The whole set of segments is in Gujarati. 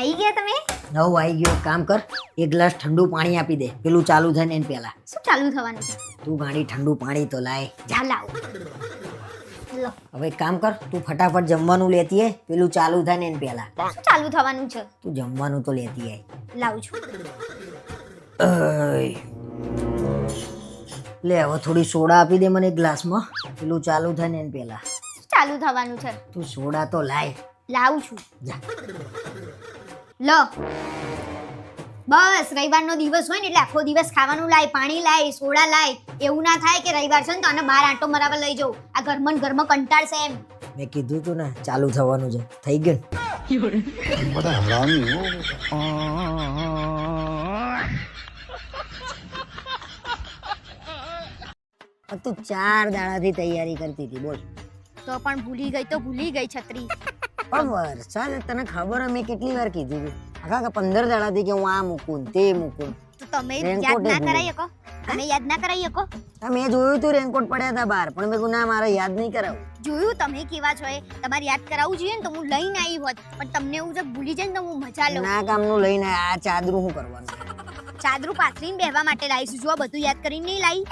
આવી ગયા તમે? નવ આવી ગયો. કામ કર. એક ગ્લાસ ઠંડુ પાણી આપી દે. પેલું ચાલુ થાય ને એને પહેલા. શું ચાલુ થવાનું છે? તું ગાડી ઠંડુ પાણી તો લાય. જા. લાવ. લો હવે એક કામ કર. તું ફટાફટ જમવાનું લેતી આય. પેલું ચાલુ થાય ને એને પહેલા. શું ચાલુ થવાનું છે? તું જમવાનું તો લેતી આય. લાવું છું. લે હવે થોડી સોડા આપી દે મને એક ગ્લાસમાં. પેલું ચાલુ થાય ને એને પહેલા. ચાલુ થવાનું છે? તું સોડા તો લાય. લાવું છું. લ. બસ રવિવારનો દિવસ હોય ને એટલે આખો દિવસ ખાવાનું લાય પાણી લાય સોડા લાય. એવું ના થાય કે રવિવાર છે ને તો આને બહાર આંટો મરાવા લઈ જવું આ ઘરમાં ને ઘરમાં કંટાળશે એમ. મેં કીધું તું ને ચાલુ થવાનું છે. થઈ ગયું બધા હરામી તું ચાર દાડાથી તૈયારી કરતી હતી બોલ. તો પણ ભૂલી ગઈ તો ભૂલી ગઈ છત્રી. પણ વરસાદ તને ખબર મેં કેટલી વાર કીધું હતી આખા પંદર દાડાથી કે હું આ મૂકું તે મૂકું. તમે યાદ ના એ શકો? તમે યાદ ના કરાવી શકો? આ જોયું તું રેનકોટ પડ્યા હતા બહાર પણ મેં ના મારે યાદ નહીં કરાવું. જોયું તમે કેવા છો એ? તમારે યાદ કરાવવું જોઈએ ને તો હું લઈને આવી હોત પણ તમને હું જો ભૂલી જાય ને તો હું મજા લઉં. ના કામનું લઈને આ ચાદરું હું કરવાનું ચાદરું પાથરીને બેહવા માટે લાવીશું જો બધું યાદ કરીને નહીં લાવી.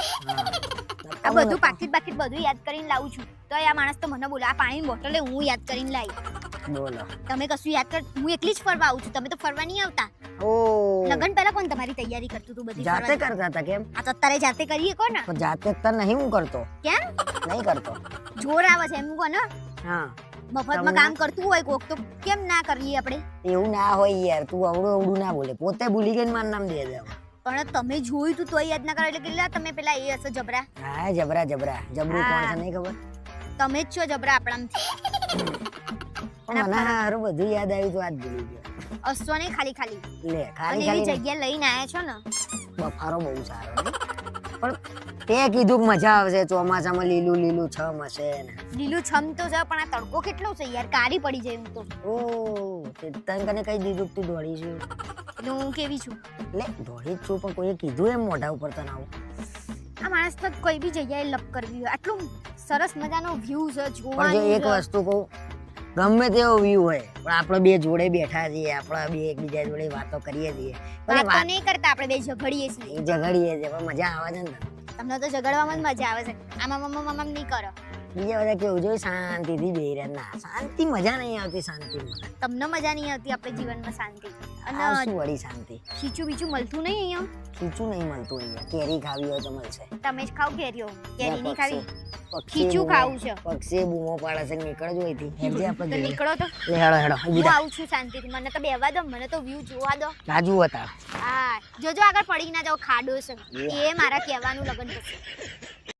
આ બધું પાકીટ પાકીટ બધું યાદ કરીને લાવું છું. તો આ માણસ તો મને બોલે આ પાણીની બોટલે હું યાદ કરીને લાવી. બોલો. તમે કશું યાદ કર હું એકલી જ ફરવા આવું છું. તમે તો ફરવા નહીં આવતા. ઓ. લગન પહેલા કોણ તમારી તૈયારી કરતું તું બધી જાતે કરતા હતા કેમ? આ તો અત્યારે જાતે કરીએ કોણ? પણ જાતે તો નહીં હું કરતો. કેમ? નહીં કરતો. જોર આવે છે એમ કો હા? મફતમાં કામ કરતું હોય કોક તો કેમ ના કરીએ આપણે? એવું ના હોય યાર. તું અવડું અવડું ના બોલે. પોતે ભૂલી ગઈ મારું નામ દે દે. પણ તમે જોયું તું તોય યાદ ના કરો એટલે કેટલા તમે પેલા એ હશે જબરા? હા જબરા જબરા. જબરું કોણ છે નહીં ખબર? તમે જ છો જબરા આપણામાંથી. પણ મને હારું બધું યાદ આવ્યું તો આજ ભૂલી ગયો. હસતો નહીં ખાલી ખાલી. લે ખાલી ખાલી જગ્યા લઈને આયા છો ને? બફારો બહુ સારો પણ તે કીધું મજા આવશે ચોમાસામાં લીલું લીલું છમ હશે ને. લીલું છમ તો છે પણ આ તડકો કેટલો છે યાર કાળી પડી જાય હું તો. ઓ તને કને કઈ દીધું તું દોડી છું? એટલે હું કેવી છું? લે દોડી જ છું પણ કોઈએ કીધું એમ મોઢા ઉપર તને આવું? આ માણસ તો કોઈ બી જગ્યાએ લપ કરવી હોય. આટલું સરસ મજાનો વ્યૂ છે જોવાનું એક વસ્તુ કહું ગમે તેવો વ્યૂ હોય. પણ આપણે બે જોડે બેઠા છીએ આપણા બે એકબીજા જોડે વાતો કરીએ છીએ. વાતો નહીં કરતા આપણે બે ઝઘડીએ છીએ. ઝઘડીએ છીએ પણ મજા આવે છે ને. તમને તો ઝઘડવામાં જ મજા આવે છે. આમાં મમ્મા મમ્મા નહીં કરો. બીજા બધા કેવું જોઈએ શાંતિથી બે રહે ના શાંતિ મજા નહીં આવતી શાંતિ તમને મજા નહીં આવતી આપણે જીવનમાં શાંતિ? અને શું વળી શાંતિ? ખીચું બીચું મળતું નહીં અહીંયા? ખીચું નહીં મળતું અહીંયા. કેરી ખાવી હોય તો મળશે. તમે જ ખાવ કેરીઓ. કેરી નહીં ખાવી? ખીચું ખાવું છે. પક્ષી બૂમો પાડે છે નીકળજો અહીંથી. આપણે નીકળો તો. લે હેડો હેડો હું આવું છું શાંતિથી. મને તો દો મને તો વ્યૂ જોવા દો. રાજુ હતા. હા. જોજો આગળ પડી ના જાઓ ખાડો છે. એ મારા કહેવાનું લગન થશે.